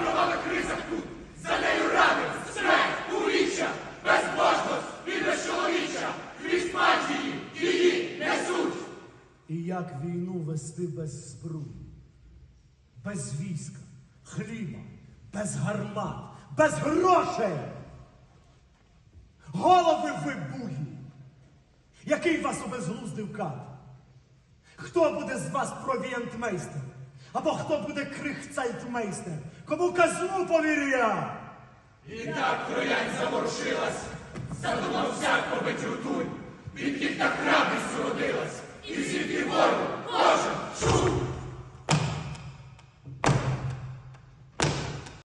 Кривава криза тут, за нею ради смерть, увіччя, безбожність і безчоловіччя, крізь панції її несуть. І як війну вести без зброї, без війська, хліба, без гармат, без грошей. Голови вибугі, який вас обезглуздив кат? Хто буде з вас провіантмейстер? Або хто буде крихцайтмейстер? Кому казну повірю я? І так троянь заворушилась, задумав всяк побить рутунь, від їх так храбрість родилась, і кожен чув.